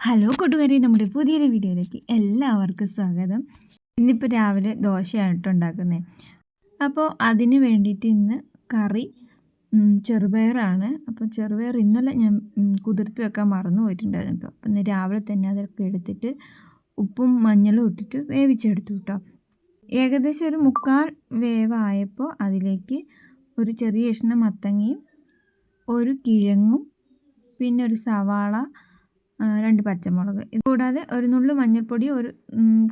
Hello കൂട്ടുകാരി നമ്മുടെ പുതിയൊരു വീഡിയോയിലേക്ക് എല്ലാവർക്കും സ്വാഗതം. ഇന്നിപ്പോൾ രാവിലെ ദോശയാണ് ഉണ്ടാക്കുന്നത് അപ്പോൾ അതിന് വേണ്ടിയിട്ട് ഇന്ന് കറി ചെറുപയറാണ്. അപ്പോൾ ചെറുപയർ ഇന്നലെ ഞാൻ കുതിർത്ത് വെക്കാൻ മറന്നു പോയിട്ടുണ്ടായിരുന്നു കേട്ടോ. അപ്പോൾ ഇന്ന് രാവിലെ തന്നെ അതൊക്കെ എടുത്തിട്ട് ഉപ്പും മഞ്ഞളും ഇട്ടിട്ട് വേവിച്ചെടുത്തു കേട്ടോ. ഏകദേശം ഒരു മുക്കാൽ വേവായപ്പോൾ അതിലേക്ക് ഒരു ചെറിയ കഷ്ണം മത്തങ്ങയും ഒരു കിഴങ്ങും പിന്നെ ഒരു സവാള രണ്ട് പച്ചമുളക്. ഇത് കൂടാതെ ഒരു നുള്ളു മഞ്ഞൾപ്പൊടി ഒരു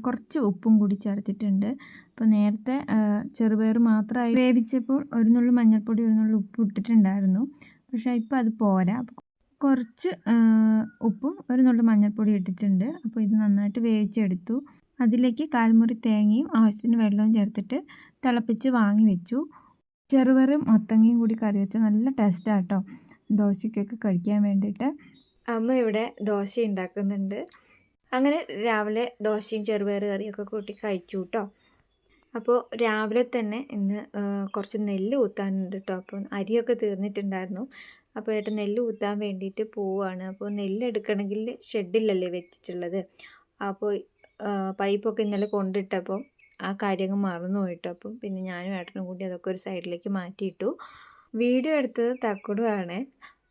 കുറച്ച് ഉപ്പും കൂടി ചേർത്തിട്ടുണ്ട്. അപ്പോൾ നേരത്തെ ചെറുപയർ മാത്രമായി വേവിച്ചപ്പോൾ ഒരു നുള്ളു മഞ്ഞൾപ്പൊടി ഒരു നുള്ളു ഉപ്പ് ഇട്ടിട്ടുണ്ടായിരുന്നു. പക്ഷേ ഇപ്പോൾ അത് പോരാ. കുറച്ച് ഉപ്പും ഒരു നുള്ളു മഞ്ഞൾപ്പൊടി ഇട്ടിട്ടുണ്ട്. അപ്പോൾ ഇത് നന്നായിട്ട് വേവിച്ചെടുത്തു. അതിലേക്ക് കാൽമുറി തേങ്ങയും ആവശ്യത്തിന് വെള്ളവും ചേർത്തിട്ട് തിളപ്പിച്ച് വാങ്ങി വെച്ചു. ചെറുപയറും മത്തങ്ങയും കൂടി കറി വെച്ചാൽ നല്ല ടേസ്റ്റാട്ടോ ദോശയ്ക്കൊക്കെ കഴിക്കാൻ വേണ്ടിയിട്ട്. അമ്മ ഇവിടെ ദോശ ഉണ്ടാക്കുന്നുണ്ട്. അങ്ങനെ രാവിലെ ദോശയും ചെറുപയർ കറിയൊക്കെ കൂട്ടി കഴിച്ചു കേട്ടോ അപ്പോൾ രാവിലെ തന്നെ ഇന്ന് കുറച്ച് നെല്ല് ഊത്താനുണ്ട് കേട്ടോ അപ്പോൾ അരിയൊക്കെ തീർന്നിട്ടുണ്ടായിരുന്നു. അപ്പോൾ ഏട്ടൻ നെല്ല് ഊത്താൻ വേണ്ടിയിട്ട് പോവുകയാണ് അപ്പോൾ നെല്ല് എടുക്കണമെങ്കിൽ ഷെഡിലല്ലേ വെച്ചിട്ടുള്ളത്. അപ്പോൾ പൈപ്പൊക്കെ ഇന്നലെ കൊണ്ടിട്ടപ്പോൾ ആ കാര്യങ്ങൾ മറന്നു പോയിട്ടോ. അപ്പം പിന്നെ ഞാനും ഏട്ടനും കൂടി അതൊക്കെ ഒരു സൈഡിലേക്ക് മാറ്റിയിട്ടു. വീഡിയോ എടുത്തത് തക്കുടുവാണ്.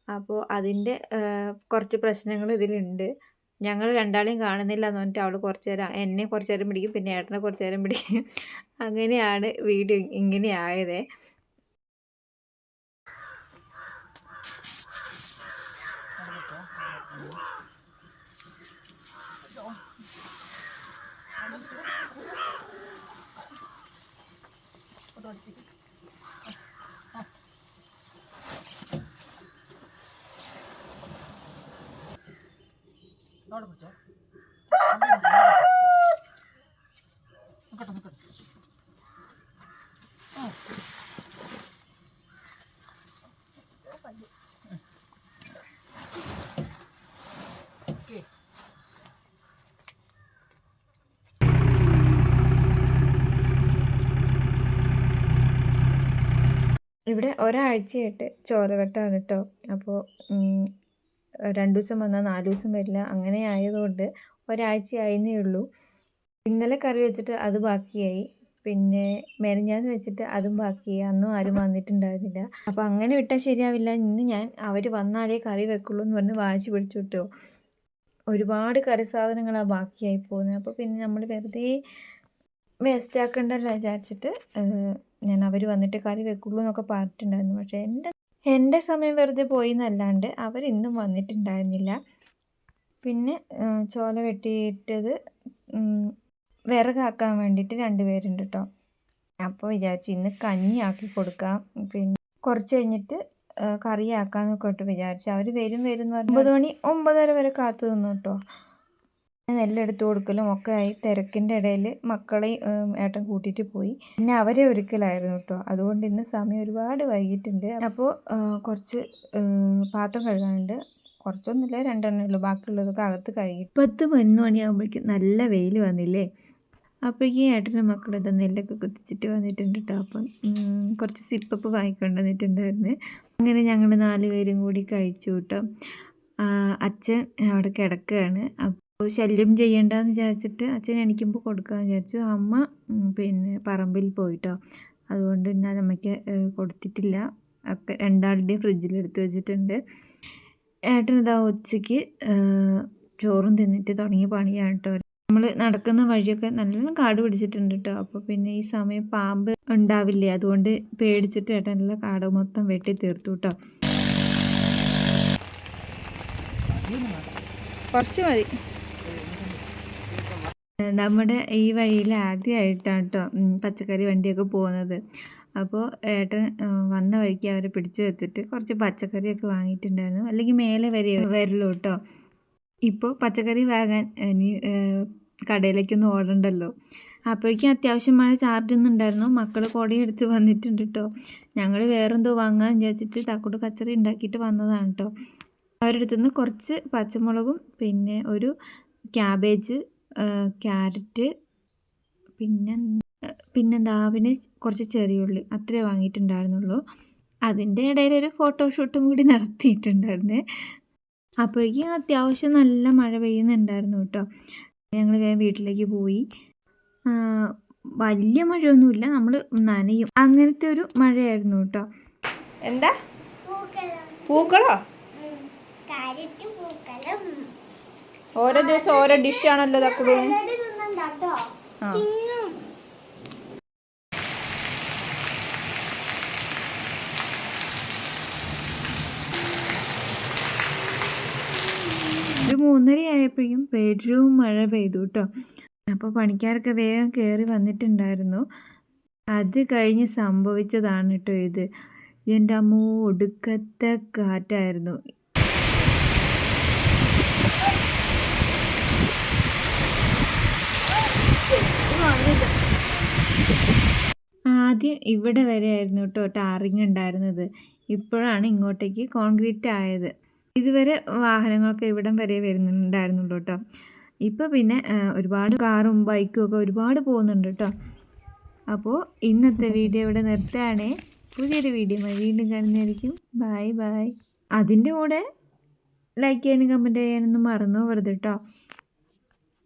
അപ്പോൾ അതിന്റെ കുറച്ച് പ്രശ്നങ്ങൾ ഇതിലുണ്ട്. ഞങ്ങൾ രണ്ടാളെയും കാണുന്നില്ല എന്ന് പറഞ്ഞിട്ട് അവൾ കുറച്ച് നേരം എന്നെ കുറച്ച് നേരം പിടിക്കും പിന്നെ ഏട്ടനെ കുറച്ച് നേരം പിടിക്കും. അങ്ങനെയാണ് വീഡിയോ ഇങ്ങനെ ആയത്. ഇവിടെ ഒരാഴ്ചയായിട്ട് ചോലവെട്ടാണ് കേട്ടോ. അപ്പോൾ രണ്ട് ദിവസം വന്നാൽ നാല് ദിവസം വരില്ല അങ്ങനെ ആയതുകൊണ്ട് ഒരാഴ്ച ആയെന്നേ ഉള്ളൂ. ഇന്നലെ കറി വെച്ചിട്ട് അത് ബാക്കിയായി. പിന്നെ മെനഞ്ഞാന്ന് വെച്ചിട്ട് അതും ബാക്കിയായി. അന്നും ആരും വന്നിട്ടുണ്ടായിരുന്നില്ല. അപ്പോൾ അങ്ങനെ വിട്ടാൽ ശരിയാവില്ല. ഇന്ന് ഞാൻ അവർ വന്നാലേ കറി വെക്കുള്ളൂ എന്ന് പറഞ്ഞ് വാശി പിടിച്ചു വിട്ടോ. ഒരുപാട് കറി സാധനങ്ങളാണ് ബാക്കിയായി പോകുന്നത്. അപ്പോൾ പിന്നെ നമ്മൾ വെറുതെ വേസ്റ്റ് ആക്കണ്ടല്ലോ വിചാരിച്ചിട്ട് ഞാൻ അവർ വന്നിട്ട് കറി വെക്കുള്ളൂ എന്നൊക്കെ പറഞ്ഞിട്ടുണ്ടായിരുന്നു. പക്ഷേ എന്റെ എന്റെ സമയം വെറുതെ പോയി എന്നല്ലാണ്ട് അവർ ഇന്നും വന്നിട്ടുണ്ടായിരുന്നില്ല. പിന്നെ ചോല വെട്ടിയിട്ടത് വിറകാക്കാൻ വേണ്ടിയിട്ട് രണ്ടുപേരുണ്ട് കേട്ടോ അപ്പോൾ വിചാരിച്ചു ഇന്ന് കഞ്ഞിയാക്കി കൊടുക്കാം. പിന്നെ കുറച്ച് കഴിഞ്ഞിട്ട് കറിയാക്കാന്നൊക്കെ വിചാരിച്ചു. അവർ വരും വരും എന്ന് പറഞ്ഞ് ഒമ്പത് മണി ഒമ്പതര വരെ കാത്തു നിന്നു കേട്ടോ നെല്ലെടുത്ത് കൊടുക്കലും ഒക്കെ ആയി തിരക്കിന്റെ ഇടയിൽ മക്കളെ ഏട്ടൻ കൂട്ടിയിട്ട് പോയി. പിന്നെ അവരെ ഒരുക്കലായിരുന്നു കേട്ടോ. അതുകൊണ്ട് ഇന്ന് സമയം ഒരുപാട് വൈകിട്ടുണ്ട് അപ്പോൾ കുറച്ച് പാത്രം കഴുകാനുണ്ട്. കുറച്ചൊന്നുമില്ല രണ്ടെണ്ണേ ഉള്ളൂ. ബാക്കിയുള്ളതൊക്കെ അകത്ത് കഴുകി. പത്ത് പതിനൊന്ന് മണിയാകുമ്പോഴേക്കും നല്ല വെയിൽ വന്നില്ലേ? അപ്പോഴേക്കും ഏട്ടന്റെ മക്കളെന്താ നെല്ലൊക്കെ കുത്തിച്ചിട്ട് വന്നിട്ടുണ്ട് കേട്ടോ. അപ്പം കുറച്ച് സിപ്പപ്പ് വാങ്ങിക്കൊണ്ട് വന്നിട്ടുണ്ടായിരുന്നു അങ്ങനെ ഞങ്ങൾ നാല് പേരും കൂടി കഴിച്ചു കേട്ടോ. അച്ഛൻ അവിടെ കിടക്കുകയാണ്. ശല്യം ചെയ്യണ്ടെന്ന് വിചാരിച്ചിട്ട് അച്ഛൻ എണീക്കുമ്പോൾ കൊടുക്കാമെന്ന് വിചാരിച്ചു. അമ്മ പിന്നെ പറമ്പിൽ പോയിട്ടോ. അതുകൊണ്ട് ഞാൻ അമ്മയ്ക്ക് കൊടുത്തിട്ടില്ല. ഒക്കെ രണ്ടാളുടെയും ഫ്രിഡ്ജിൽ എടുത്ത് വെച്ചിട്ടുണ്ട്. ഇതാ ഉച്ചയ്ക്ക് ചോറും തിന്നിട്ട് തുടങ്ങിയ പണിയാണ് കേട്ടോ. നമ്മൾ നടക്കുന്ന വഴിയൊക്കെ നല്ലോണം കാട് പിടിച്ചിട്ടുണ്ട് കേട്ടോ. അപ്പോൾ പിന്നെ ഈ സമയം പാമ്പ് ഉണ്ടാവില്ലേ? അതുകൊണ്ട് പേടിച്ചിട്ട് ഏട്ടനുള്ള കാട് മൊത്തം വെട്ടി തീർത്തു കേട്ടോ. കുറച്ച് മതി. നമ്മുടെ ഈ വഴിയിൽ ആദ്യമായിട്ടാണ് കേട്ടോ പച്ചക്കറി വണ്ടിയൊക്കെ പോകുന്നത്. അപ്പോൾ ഏട്ടൻ വന്ന വഴിക്ക് അവരെ പിടിച്ചു വെച്ചിട്ട് കുറച്ച് പച്ചക്കറിയൊക്കെ വാങ്ങിയിട്ടുണ്ടായിരുന്നു. അല്ലെങ്കിൽ മേലെ വരെ വരുള്ളൂ കേട്ടോ ഇപ്പോൾ പച്ചക്കറി വാങ്ങാൻ ഇനി കടയിലേക്കൊന്നും ഓടണ്ടല്ലോ. അപ്പോഴേക്കും അത്യാവശ്യം മഴ ചാർജുന്നുണ്ടായിരുന്നു മക്കൾ കുടയെടുത്ത് വന്നിട്ടുണ്ട് കേട്ടോ ഞങ്ങൾ വേറെന്തോ വാങ്ങാൻ വിചാരിച്ചിട്ട് തക്കൂട്ട് കച്ചറി ഉണ്ടാക്കിയിട്ട് വന്നതാണ് കേട്ടോ അവരുടെ അടുത്തുനിന്ന് കുറച്ച് പച്ചമുളകും പിന്നെ ഒരു ക്യാബേജ് ക്യാരറ്റ് പിന്നെ പിന്നെന്താ പിന്നെ കുറച്ച് ചെറിയ ഉള്ളി അത്രേ വാങ്ങിയിട്ടുണ്ടായിരുന്നുള്ളൂ. അതിന്റെ ഇടയിൽ ഒരു ഫോട്ടോഷൂട്ടും കൂടി നടത്തിയിട്ടുണ്ടായിരുന്നേ. അപ്പോഴേക്കും അത്യാവശ്യം നല്ല മഴ പെയ്യുന്നുണ്ടായിരുന്നു കേട്ടോ. ഞങ്ങൾ വേഗം വീട്ടിലേക്ക് പോയി. വലിയ മഴയൊന്നുമില്ല നമ്മൾ നനയും. അങ്ങനത്തെ ഒരു മഴയായിരുന്നു കേട്ടോ. എന്താ? പൂക്കളം? പൂക്കളോ. ഓരോ ദിവസം ഓരോ ഡിഷ് ആണല്ലോ ആ. ഒരു മൂന്നര ആയപ്പോഴേക്കും പെരും മഴ പെയ്തു കേട്ടോ അപ്പോൾ പണിക്കാരൊക്കെ വേഗം കയറി വന്നിട്ടുണ്ടായിരുന്നു. അത് കഴിഞ്ഞ് സംഭവിച്ചതാണ് കേട്ടോ ഇത്. എന്റെ അമ്മോ ഒടുക്കത്തെ കാറ്റായിരുന്നു. ആദ്യം ഇവിടെ വരെ ആയിരുന്നു കേട്ടോ ടാറിങ് ഉണ്ടായിരുന്നത്. ഇപ്പോഴാണ് ഇങ്ങോട്ടേക്ക് കോൺക്രീറ്റ് ആയത്. ഇതുവരെ വാഹനങ്ങളൊക്കെ ഇവിടം വരെ വരുന്നുണ്ടായിരുന്നുള്ളൂ കേട്ടോ ഇപ്പോൾ പിന്നെ ഒരുപാട് കാറും ബൈക്കും ഒക്കെ ഒരുപാട് പോകുന്നുണ്ട് കേട്ടോ അപ്പോൾ ഇന്നത്തെ വീഡിയോ ഇവിടെ നിർത്തുകയാണേ. പുതിയൊരു വീഡിയോ വീണ്ടും കാണുന്നതായിരിക്കും. ബായ് ബായ് അതിന്റെ കൂടെ ലൈക്ക് ചെയ്യാനും കമന്റ് ചെയ്യാനൊന്നും മറന്നു പോകരുത് കേട്ടോ